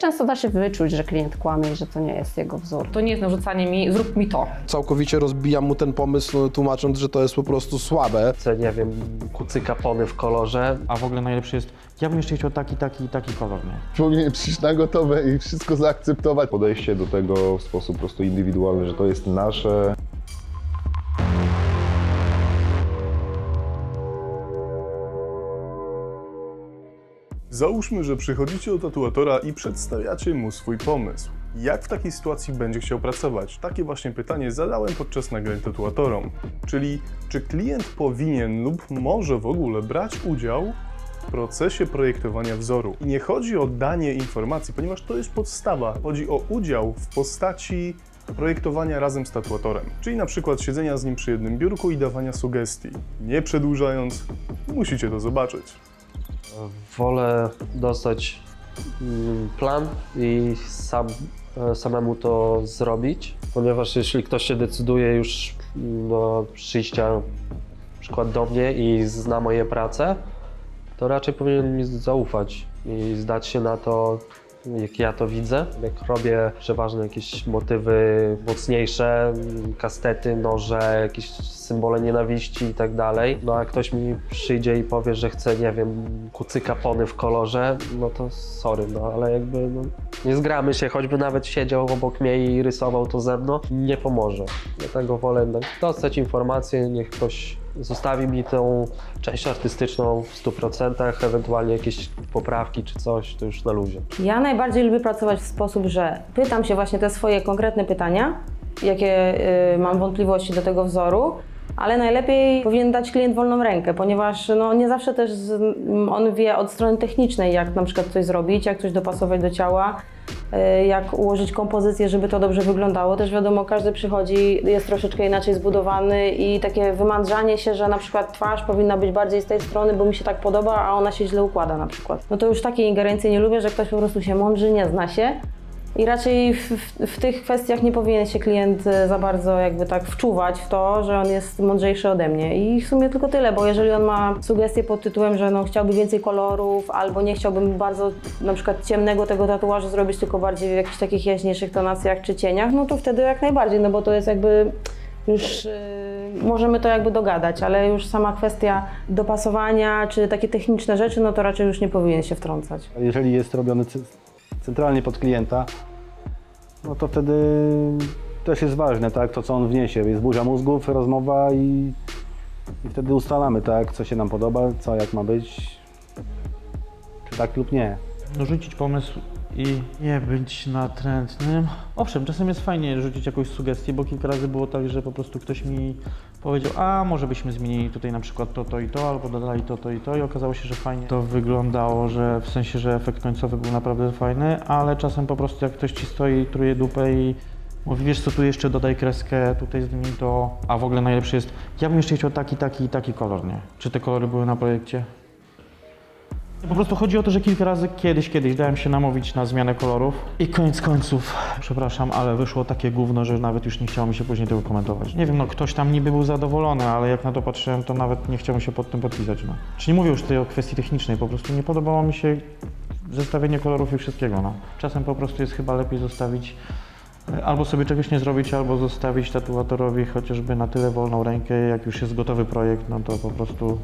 Często da się wyczuć, że klient kłamie i że to nie jest jego wzór. To nie jest narzucanie mi, zrób mi to. Całkowicie rozbijam mu ten pomysł, no, tłumacząc, że to jest po prostu słabe. Chcę, nie wiem, kucyka pony w kolorze. A w ogóle najlepszy jest, ja bym jeszcze chciał taki, taki i taki kolor, nie? Powinien przyjść na gotowe i wszystko zaakceptować. podejście do tego w sposób po prostu indywidualny, że to jest nasze. Załóżmy, że przychodzicie do tatuatora i przedstawiacie mu swój pomysł. Jak w takiej sytuacji będzie chciał pracować? Takie właśnie pytanie zadałem podczas nagrań tatuatorom. Czyli, czy klient powinien lub może w ogóle brać udział w procesie projektowania wzoru? I nie chodzi o danie informacji, ponieważ to jest podstawa. Chodzi o udział w postaci projektowania razem z tatuatorem. Czyli na przykład siedzenia z nim przy jednym biurku i dawania sugestii. Nie przedłużając, musicie to zobaczyć. Wolę dostać mm, plan i sam, e, samemu to zrobić, ponieważ jeśli ktoś się decyduje już mm, do przyjścia przykład do mnie i zna moje prace, to raczej powinien mi zaufać i zdać się na to, jak ja to widzę. Jak robię przeważnie jakieś motywy mocniejsze, kastety, noże, jakieś symbole nienawiści i tak dalej, no a ktoś mi przyjdzie i powie, że chce, nie wiem, kucyka pony w kolorze, no to sorry, no ale jakby no, nie zgramy się, choćby nawet siedział obok mnie i rysował to ze mną, nie pomoże. Dlatego wolę no, dostać informację, niech ktoś zostawi mi tą część artystyczną w 100%, ewentualnie jakieś poprawki czy coś, to już na luzie. Ja najbardziej lubię pracować w sposób, że pytam się właśnie te swoje konkretne pytania, jakie y, mam wątpliwości do tego wzoru, ale najlepiej powinien dać klient wolną rękę, ponieważ no, nie zawsze też z, on wie od strony technicznej, jak na przykład coś zrobić, jak coś dopasować do ciała, jak ułożyć kompozycję, żeby to dobrze wyglądało. Też wiadomo, każdy przychodzi, jest troszeczkę inaczej zbudowany i takie wymądrzanie się, że na przykład twarz powinna być bardziej z tej strony, bo mi się tak podoba, a ona się źle układa na przykład. No to już takiej ingerencji nie lubię, że ktoś po prostu się mądrzy, nie zna się. I raczej w, w, w tych kwestiach nie powinien się klient e, za bardzo jakby tak wczuwać w to, że on jest mądrzejszy ode mnie. I w sumie tylko tyle, bo jeżeli on ma sugestie pod tytułem, że no chciałby więcej kolorów, albo nie chciałbym bardzo na przykład ciemnego tego tatuażu zrobić, tylko bardziej w jakichś takich jaśniejszych tonacjach czy cieniach, no to wtedy jak najbardziej, no bo to jest jakby już yy, możemy to jakby dogadać, ale już sama kwestia dopasowania czy takie techniczne rzeczy, no to raczej już nie powinien się wtrącać. Jeżeli jest robiony centralnie pod klienta, no to wtedy też jest ważne, tak, to co on wniesie. Jest burza mózgów, rozmowa i, i wtedy ustalamy, tak, co się nam podoba, co jak ma być, czy tak lub nie. No rzucić pomysł i nie być natrętnym. Owszem, czasem jest fajnie rzucić jakąś sugestię, bo kilka razy było tak, że po prostu ktoś mi powiedział, a może byśmy zmienili tutaj na przykład to, to i to, albo dodali to, to i to i okazało się, że fajnie to wyglądało, że w sensie, że efekt końcowy był naprawdę fajny, ale czasem po prostu jak ktoś ci stoi, truje dupę i mówi, wiesz co, tu jeszcze dodaj kreskę, tutaj zdejmij to, a w ogóle najlepszy jest, ja bym jeszcze chciał taki, taki i taki kolor, nie? Czy te kolory były na projekcie? Po prostu chodzi o to, że kilka razy kiedyś, kiedyś dałem się namówić na zmianę kolorów i koniec końców, przepraszam, ale wyszło takie gówno, że nawet już nie chciało mi się później tego komentować. Nie wiem, no ktoś tam niby był zadowolony, ale jak na to patrzyłem, to nawet nie chciał mi się pod tym podpisać, no. Czy nie mówię już tutaj o kwestii technicznej, po prostu nie podobało mi się zestawienie kolorów i wszystkiego, no. Czasem po prostu jest chyba lepiej zostawić Albo sobie czegoś nie zrobić, albo zostawić tatuatorowi chociażby na tyle wolną rękę, jak już jest gotowy projekt, no to po prostu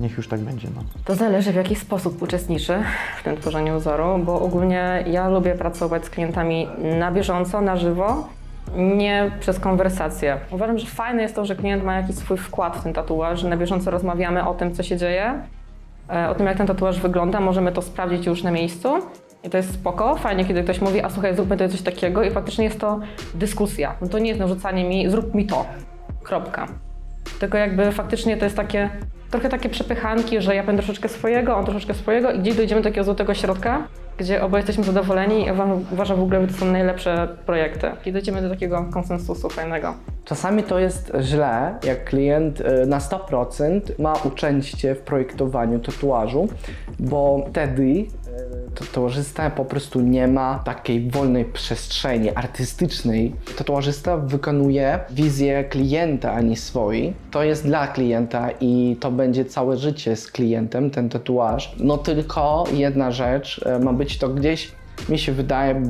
niech już tak będzie. No. To zależy w jaki sposób uczestniczy w tym tworzeniu wzoru, bo ogólnie ja lubię pracować z klientami na bieżąco, na żywo, nie przez konwersację. Uważam, że fajne jest to, że klient ma jakiś swój wkład w ten tatuaż, że na bieżąco rozmawiamy o tym, co się dzieje, e, o tym, jak ten tatuaż wygląda, możemy to sprawdzić już na miejscu. I to jest spoko, fajnie, kiedy ktoś mówi, a słuchaj, zróbmy tutaj coś takiego i faktycznie jest to dyskusja. No to nie jest narzucanie mi, zrób mi to, kropka. Tylko jakby faktycznie to jest takie, trochę takie przepychanki, że ja będę troszeczkę swojego, on troszeczkę swojego i gdzieś dojdziemy do takiego złotego środka, gdzie oboje jesteśmy zadowoleni i uważam, w ogóle, że to są najlepsze projekty. I dojdziemy do takiego konsensusu fajnego. Czasami to jest źle, jak klient e, na 100% ma uczęście w projektowaniu tatuażu, bo wtedy tatuażysta po prostu nie ma takiej wolnej przestrzeni artystycznej. Tatuażysta wykonuje wizję klienta, a nie swojej. To jest dla klienta i to będzie całe życie z klientem, ten tatuaż. No tylko jedna rzecz, e, ma być to gdzieś mi się wydaje,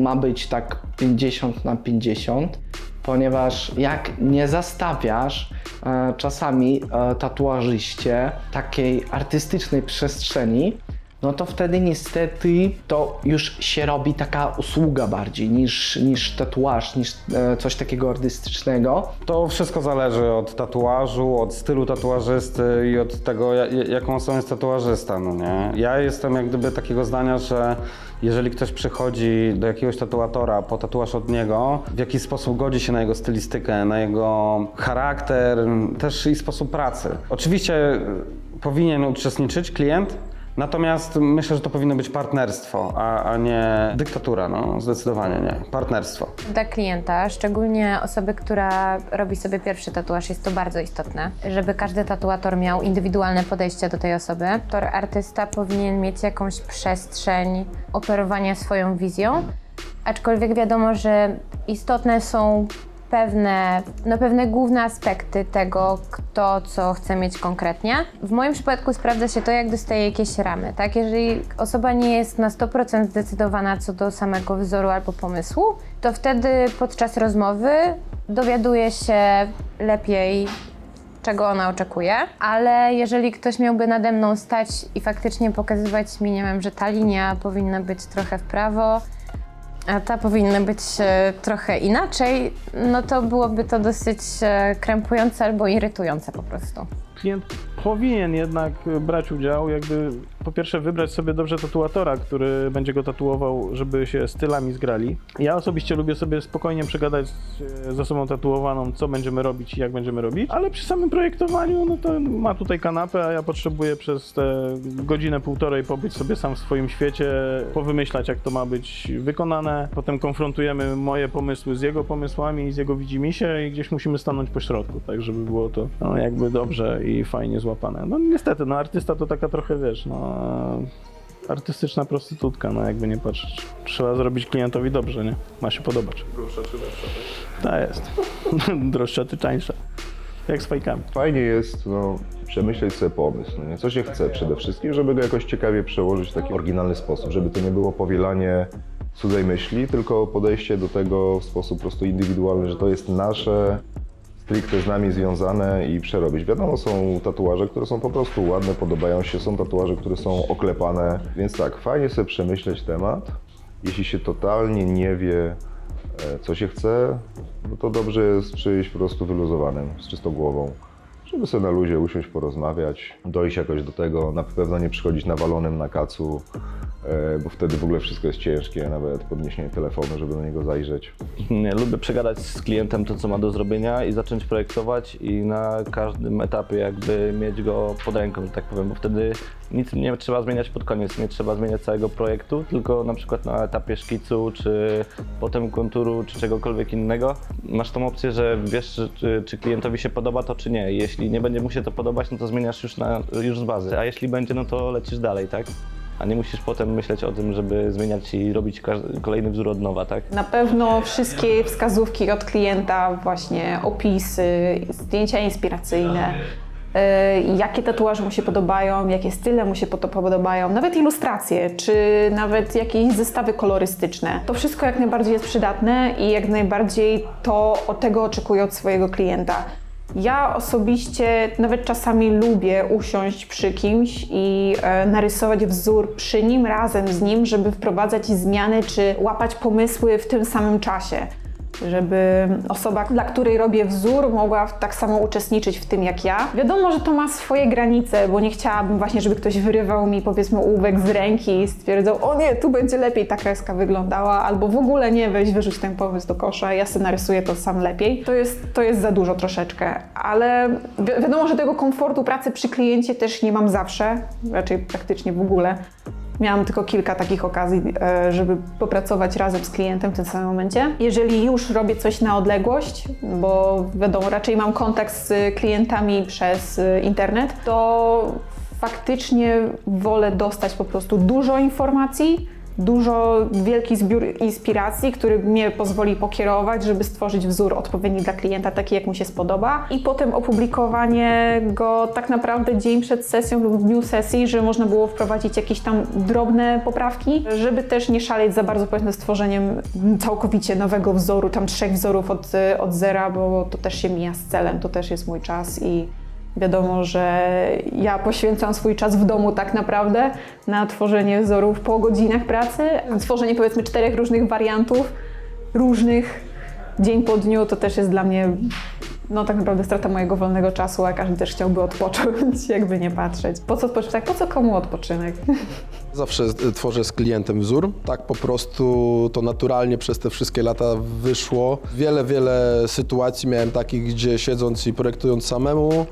ma być tak 50 na 50, ponieważ jak nie zastawiasz e, czasami e, tatuażyście takiej artystycznej przestrzeni, no to wtedy niestety to już się robi taka usługa bardziej niż, niż tatuaż, niż e, coś takiego artystycznego. To wszystko zależy od tatuażu, od stylu tatuażysty i od tego, ja- jaką osobą jest tatuażysta, no nie? Ja jestem jak gdyby takiego zdania, że jeżeli ktoś przychodzi do jakiegoś tatuatora po tatuaż od niego, w jakiś sposób godzi się na jego stylistykę, na jego charakter, też i sposób pracy. Oczywiście powinien uczestniczyć klient, Natomiast myślę, że to powinno być partnerstwo, a, a nie dyktatura, no zdecydowanie nie. Partnerstwo. Dla klienta, szczególnie osoby, która robi sobie pierwszy tatuaż, jest to bardzo istotne, żeby każdy tatuator miał indywidualne podejście do tej osoby. Tor artysta powinien mieć jakąś przestrzeń operowania swoją wizją, aczkolwiek wiadomo, że istotne są pewne, no pewne główne aspekty tego, kto co chce mieć konkretnie. W moim przypadku sprawdza się to, jak dostaje jakieś ramy, tak? Jeżeli osoba nie jest na 100% zdecydowana co do samego wzoru albo pomysłu, to wtedy podczas rozmowy dowiaduje się lepiej, czego ona oczekuje, ale jeżeli ktoś miałby nade mną stać i faktycznie pokazywać mi, nie wiem, że ta linia powinna być trochę w prawo, a ta powinna być e, trochę inaczej, no to byłoby to dosyć e, krępujące albo irytujące po prostu. klient powinien jednak brać udział, jakby po pierwsze wybrać sobie dobrze tatuatora, który będzie go tatuował, żeby się stylami zgrali. Ja osobiście lubię sobie spokojnie przegadać z- z osobą tatuowaną, co będziemy robić i jak będziemy robić, ale przy samym projektowaniu, no to ma tutaj kanapę, a ja potrzebuję przez te godzinę, półtorej pobyć sobie sam w swoim świecie, powymyślać jak to ma być wykonane. Potem konfrontujemy moje pomysły z jego pomysłami i z jego widzimisię i gdzieś musimy stanąć po środku, tak żeby było to no, jakby dobrze i fajnie złapane. No niestety, no artysta to taka trochę, wiesz, no artystyczna prostytutka, no jakby nie patrzeć. Trzeba zrobić klientowi dobrze, nie? Ma się podobać. Droższa czy lepsza? Ta jest. Droższa czy tańsza. Jak z fajkami. Fajnie jest no, przemyśleć sobie pomysł, no nie? co się chce przede wszystkim, żeby go jakoś ciekawie przełożyć w taki oryginalny sposób, żeby to nie było powielanie cudzej myśli, tylko podejście do tego w sposób po prostu indywidualny, że to jest nasze, stricte z nami związane i przerobić. Wiadomo, są tatuaże, które są po prostu ładne, podobają się, są tatuaże, które są oklepane, więc tak, fajnie sobie przemyśleć temat. Jeśli się totalnie nie wie, e, co się chce, no to dobrze jest przyjść po prostu wyluzowanym, z czystą głową, żeby sobie na luzie usiąść, porozmawiać, dojść jakoś do tego, na pewno nie przychodzić nawalonym na kacu, bo wtedy w ogóle wszystko jest ciężkie, nawet podniesienie telefonu, żeby do niego zajrzeć. Nie, lubię przegadać z klientem to, co ma do zrobienia i zacząć projektować i na każdym etapie jakby mieć go pod ręką, że tak powiem, bo wtedy nic nie trzeba zmieniać pod koniec, nie trzeba zmieniać całego projektu, tylko na przykład na etapie szkicu, czy potem konturu, czy czegokolwiek innego. Masz tą opcję, że wiesz, czy- czy, czy klientowi się podoba to, czy nie. Jeśli nie będzie mu się to podobać, no to zmieniasz już, na, już z bazy, a jeśli będzie, no to lecisz dalej, tak? A nie musisz potem myśleć o tym, żeby zmieniać i robić kolejny wzór od nowa, tak? Na pewno wszystkie wskazówki od klienta, właśnie opisy, zdjęcia inspiracyjne, y, jakie tatuaże mu się podobają, jakie style mu się podobają, nawet ilustracje, czy nawet jakieś zestawy kolorystyczne. To wszystko jak najbardziej jest przydatne i jak najbardziej to od tego oczekuję od swojego klienta. Ja osobiście nawet czasami lubię usiąść przy kimś i e, narysować wzór przy nim, razem z nim, żeby wprowadzać zmiany czy łapać pomysły w tym samym czasie. Żeby osoba, dla której robię wzór, mogła tak samo uczestniczyć w tym jak ja. Wiadomo, że to ma swoje granice, bo nie chciałabym właśnie, żeby ktoś wyrywał mi powiedzmy ołówek z ręki i stwierdzał, o nie, tu będzie lepiej ta kreska wyglądała, albo w ogóle nie, weź wyrzuć ten pomysł do kosza, ja sobie narysuję to sam lepiej. To jest, to jest za dużo troszeczkę, ale wi- wiadomo, że tego komfortu pracy przy kliencie też nie mam zawsze, raczej praktycznie w ogóle. Miałam tylko kilka takich okazji, e, żeby popracować razem z klientem w tym samym momencie. Jeżeli już robię coś na odległość, bo wiadomo, raczej mam kontakt z klientami przez e, internet, to faktycznie wolę dostać po prostu dużo informacji, dużo, wielki zbiór inspiracji, który mnie pozwoli pokierować, żeby stworzyć wzór odpowiedni dla klienta, taki jak mu się spodoba. I potem opublikowanie go tak naprawdę dzień przed sesją lub w dniu sesji, że można było wprowadzić jakieś tam drobne poprawki, żeby też nie szaleć za bardzo powiedzmy z tworzeniem całkowicie nowego wzoru, tam trzech wzorów od, od zera, bo to też się mija z celem, to też jest mój czas i Wiadomo, że ja poświęcam swój czas w domu tak naprawdę na tworzenie wzorów po godzinach pracy. Tworzenie powiedzmy czterech różnych wariantów, różnych, dzień po dniu, to też jest dla mnie no tak naprawdę strata mojego wolnego czasu, a każdy też chciałby odpocząć, jakby nie patrzeć. Po co odpoczynek? Tak, po co komu odpoczynek? Zawsze tworzę z klientem wzór. Tak po prostu to naturalnie przez te wszystkie lata wyszło. Wiele, wiele sytuacji miałem takich, gdzie siedząc i projektując samemu,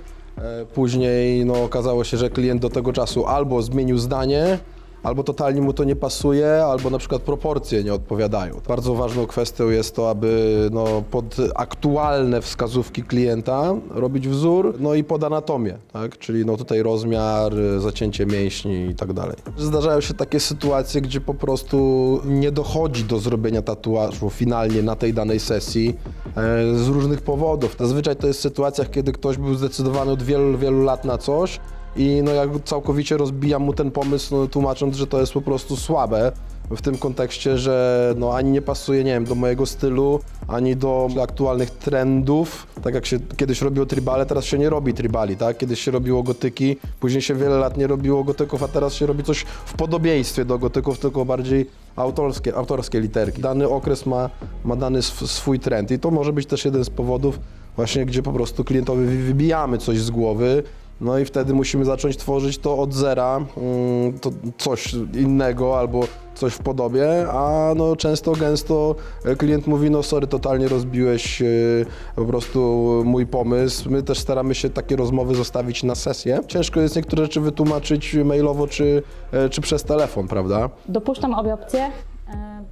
później no, okazało się, że klient do tego czasu albo zmienił zdanie, albo totalnie mu to nie pasuje, albo na przykład proporcje nie odpowiadają. Bardzo ważną kwestią jest to, aby no, pod aktualne wskazówki klienta robić wzór, no i pod anatomię, tak? czyli no, tutaj rozmiar, zacięcie mięśni i tak dalej. Zdarzają się takie sytuacje, gdzie po prostu nie dochodzi do zrobienia tatuażu finalnie na tej danej sesji e, z różnych powodów. Zazwyczaj to jest w sytuacjach, kiedy ktoś był zdecydowany od wielu, wielu lat na coś, i no jak całkowicie rozbijam mu ten pomysł, no, tłumacząc, że to jest po prostu słabe w tym kontekście, że no ani nie pasuje, nie wiem, do mojego stylu, ani do aktualnych trendów. Tak jak się kiedyś robiło tribale, teraz się nie robi tribali, tak? Kiedyś się robiło gotyki, później się wiele lat nie robiło gotyków, a teraz się robi coś w podobieństwie do gotyków, tylko bardziej autorskie, autorskie literki. Dany okres ma, ma dany sw- swój trend i to może być też jeden z powodów właśnie, gdzie po prostu klientowi wy- wybijamy coś z głowy, no i wtedy musimy zacząć tworzyć to od zera, mm, to coś innego albo coś w podobie, a no często, gęsto e, klient mówi, no sorry, totalnie rozbiłeś e, po prostu mój pomysł. My też staramy się takie rozmowy zostawić na sesję. Ciężko jest niektóre rzeczy wytłumaczyć mailowo czy, e, czy przez telefon, prawda? Dopuszczam obie opcje,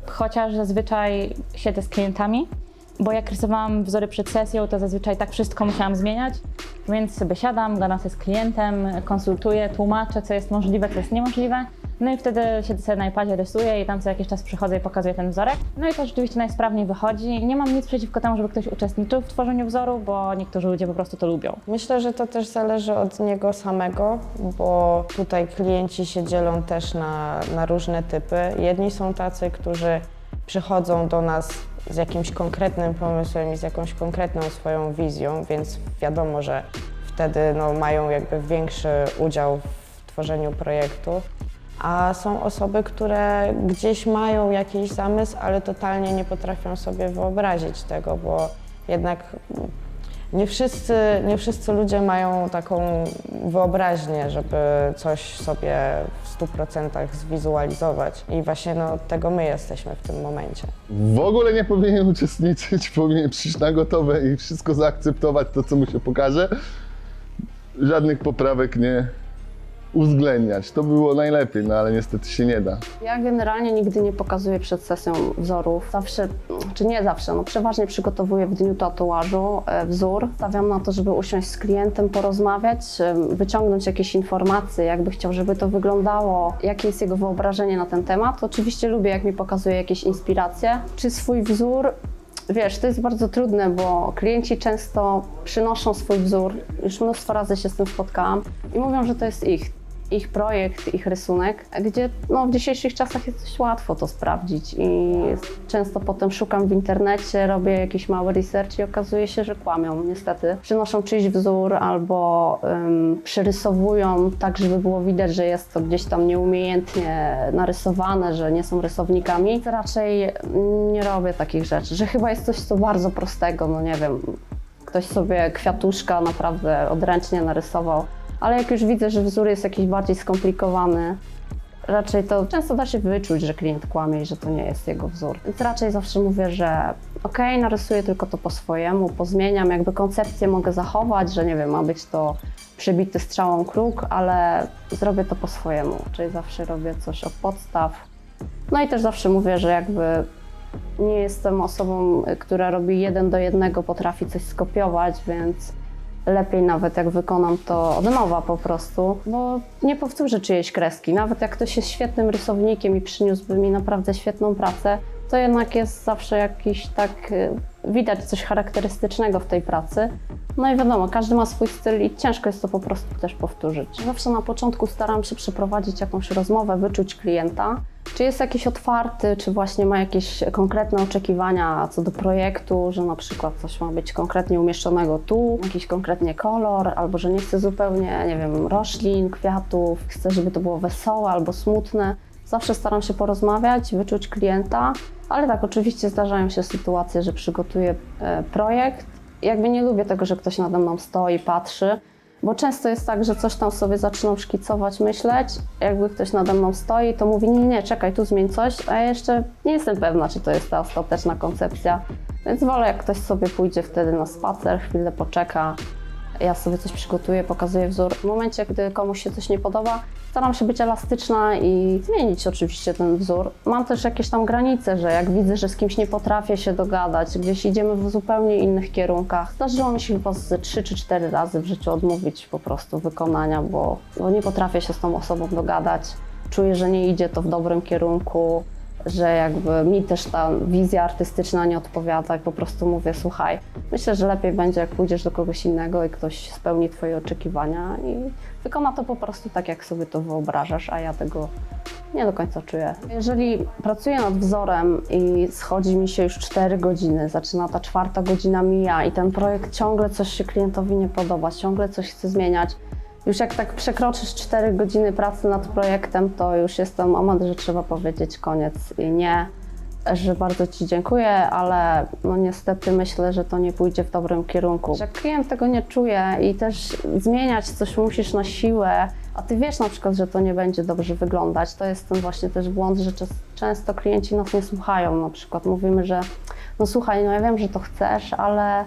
chociaż zazwyczaj siedzę z klientami, bo jak rysowałam wzory przed sesją, to zazwyczaj tak wszystko musiałam zmieniać, więc sobie siadam, gadam sobie z klientem, konsultuję, tłumaczę, co jest możliwe, co jest niemożliwe. No i wtedy siedzę sobie na iPadzie, rysuję i tam co jakiś czas przychodzę i pokazuję ten wzorek. No i to rzeczywiście najsprawniej wychodzi. Nie mam nic przeciwko temu, żeby ktoś uczestniczył w tworzeniu wzoru, bo niektórzy ludzie po prostu to lubią. Myślę, że to też zależy od niego samego, bo tutaj klienci się dzielą też na, na różne typy. Jedni są tacy, którzy przychodzą do nas z jakimś konkretnym pomysłem i z jakąś konkretną swoją wizją, więc wiadomo, że wtedy no, mają jakby większy udział w tworzeniu projektu. A są osoby, które gdzieś mają jakiś zamysł, ale totalnie nie potrafią sobie wyobrazić tego, bo jednak nie wszyscy, nie wszyscy ludzie mają taką wyobraźnię, żeby coś sobie w 100% zwizualizować. I właśnie no, tego my jesteśmy w tym momencie. W ogóle nie powinien uczestniczyć, powinien przyjść na gotowe i wszystko zaakceptować, to co mu się pokaże. Żadnych poprawek nie uwzględniać. To było najlepiej, no ale niestety się nie da. Ja generalnie nigdy nie pokazuję przed sesją wzorów. Zawsze, czy nie zawsze, no przeważnie przygotowuję w dniu tatuażu e, wzór. Stawiam na to, żeby usiąść z klientem, porozmawiać, wyciągnąć jakieś informacje, jakby chciał, żeby to wyglądało, jakie jest jego wyobrażenie na ten temat. Oczywiście lubię, jak mi pokazuje jakieś inspiracje. Czy swój wzór Wiesz, to jest bardzo trudne, bo klienci często przynoszą swój wzór. Już mnóstwo razy się z tym spotkałam i mówią, że to jest ich, ich projekt, ich rysunek, gdzie no, w dzisiejszych czasach jest dość łatwo to sprawdzić i często potem szukam w internecie, robię jakiś mały research i okazuje się, że kłamią niestety. Przynoszą czyjś wzór albo ym, przyrysowują tak, żeby było widać, że jest to gdzieś tam nieumiejętnie narysowane, że nie są rysownikami. Raczej nie robię takich rzeczy, że chyba jest coś co bardzo prostego, no nie wiem, ktoś sobie kwiatuszka naprawdę odręcznie narysował. Ale jak już widzę, że wzór jest jakiś bardziej skomplikowany, raczej to często da się wyczuć, że klient kłamie i że to nie jest jego wzór. Więc raczej zawsze mówię, że okej, narysuję tylko to po swojemu, pozmieniam, jakby koncepcję mogę zachować, że nie wiem, ma być to przebity strzałą kruk, ale zrobię to po swojemu, czyli zawsze robię coś od podstaw. No i też zawsze mówię, że jakby nie jestem osobą, która robi jeden do jednego, potrafi coś skopiować, więc lepiej nawet jak wykonam to od nowa po prostu, bo nie powtórzę czyjejś kreski. Nawet jak ktoś jest świetnym rysownikiem i przyniósłby mi naprawdę świetną pracę, to jednak jest zawsze jakiś tak, y, widać coś charakterystycznego w tej pracy. No i wiadomo, każdy ma swój styl i ciężko jest to po prostu też powtórzyć. Zawsze na początku staram się przeprowadzić jakąś rozmowę, wyczuć klienta, czy jest jakiś otwarty, czy właśnie ma jakieś konkretne oczekiwania co do projektu, że na przykład coś ma być konkretnie umieszczonego tu, jakiś konkretnie kolor, albo że nie chce zupełnie, nie wiem, roślin, kwiatów, chce, żeby to było wesołe albo smutne. Zawsze staram się porozmawiać, wyczuć klienta, ale tak, oczywiście zdarzają się sytuacje, że przygotuję e, projekt. Jakby nie lubię tego, że ktoś nade mną stoi, patrzy, bo często jest tak, że coś tam sobie zaczynam szkicować, myśleć, jakby ktoś nade mną stoi, to mówi, nie, nie, czekaj, tu zmień coś, a ja jeszcze nie jestem pewna, czy to jest ta ostateczna koncepcja. Więc wolę, jak ktoś sobie pójdzie wtedy na spacer, chwilę poczeka, ja sobie coś przygotuję, pokazuję wzór. W momencie, gdy komuś się coś nie podoba, staram się być elastyczna i zmienić oczywiście ten wzór. Mam też jakieś tam granice, że jak widzę, że z kimś nie potrafię się dogadać, gdzieś idziemy w zupełnie innych kierunkach. Zdarzyło mi się chyba z 3 czy 4 razy w życiu odmówić po prostu wykonania, bo, bo nie potrafię się z tą osobą dogadać. Czuję, że nie idzie to w dobrym kierunku, że jakby mi też ta wizja artystyczna nie odpowiada i po prostu mówię, słuchaj, myślę, że lepiej będzie, jak pójdziesz do kogoś innego i ktoś spełni Twoje oczekiwania i wykona to po prostu tak, jak sobie to wyobrażasz, a ja tego nie do końca czuję. Jeżeli pracuję nad wzorem i schodzi mi się już 4 godziny, zaczyna ta czwarta godzina mija i ten projekt ciągle coś się klientowi nie podoba, ciągle coś chce zmieniać, już jak tak przekroczysz 4 godziny pracy nad projektem, to już jestem moment, że trzeba powiedzieć koniec i nie, że bardzo Ci dziękuję, ale no niestety myślę, że to nie pójdzie w dobrym kierunku. Że klient tego nie czuje i też zmieniać coś musisz na siłę, a Ty wiesz na przykład, że to nie będzie dobrze wyglądać. To jest ten właśnie też błąd, że często klienci nas nie słuchają. Na przykład mówimy, że no słuchaj, no ja wiem, że to chcesz, ale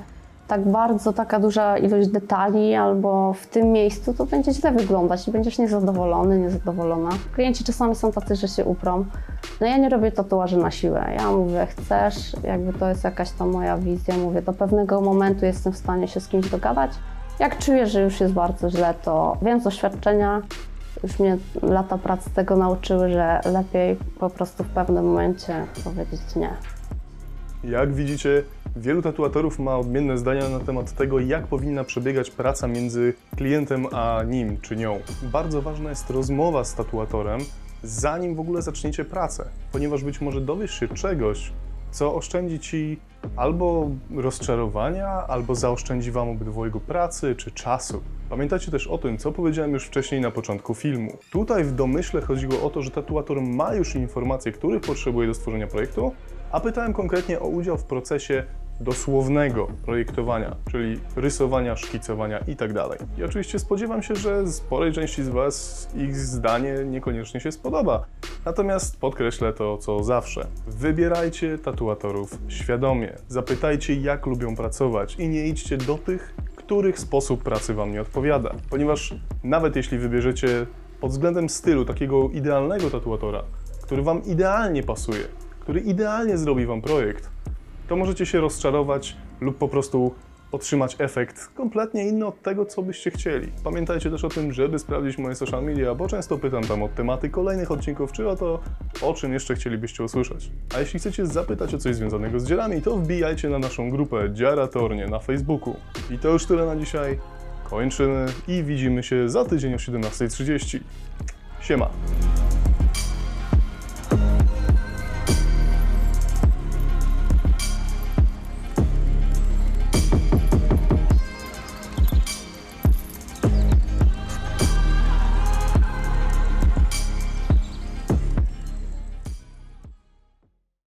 tak bardzo taka duża ilość detali albo w tym miejscu, to będzie źle wyglądać i będziesz niezadowolony, niezadowolona. Klienci czasami są tacy, że się uprą. No ja nie robię tatuaży na siłę. Ja mówię, chcesz, jakby to jest jakaś tam moja wizja, mówię, do pewnego momentu jestem w stanie się z kimś dogadać. Jak czuję, że już jest bardzo źle, to wiem z doświadczenia, już mnie lata pracy tego nauczyły, że lepiej po prostu w pewnym momencie powiedzieć nie. Jak widzicie, wielu tatuatorów ma odmienne zdania na temat tego, jak powinna przebiegać praca między klientem a nim czy nią. Bardzo ważna jest rozmowa z tatuatorem, zanim w ogóle zaczniecie pracę, ponieważ być może dowiesz się czegoś, co oszczędzi ci albo rozczarowania, albo zaoszczędzi wam obydwojgu pracy czy czasu. Pamiętacie też o tym, co powiedziałem już wcześniej na początku filmu. Tutaj w domyśle chodziło o to, że tatuator ma już informacje, których potrzebuje do stworzenia projektu, a pytałem konkretnie o udział w procesie dosłownego projektowania, czyli rysowania, szkicowania itd. I oczywiście spodziewam się, że sporej części z Was ich zdanie niekoniecznie się spodoba. Natomiast podkreślę to, co zawsze. Wybierajcie tatuatorów świadomie. Zapytajcie, jak lubią pracować i nie idźcie do tych, których sposób pracy Wam nie odpowiada. Ponieważ nawet jeśli wybierzecie pod względem stylu takiego idealnego tatuatora, który Wam idealnie pasuje, który idealnie zrobi Wam projekt, to możecie się rozczarować lub po prostu otrzymać efekt kompletnie inny od tego, co byście chcieli. Pamiętajcie też o tym, żeby sprawdzić moje social media, bo często pytam tam o tematy kolejnych odcinków, czy o to, o czym jeszcze chcielibyście usłyszeć. A jeśli chcecie zapytać o coś związanego z dzierami, to wbijajcie na naszą grupę Dziara Tornie na Facebooku. I to już tyle na dzisiaj. Kończymy i widzimy się za tydzień o 17.30. Siema!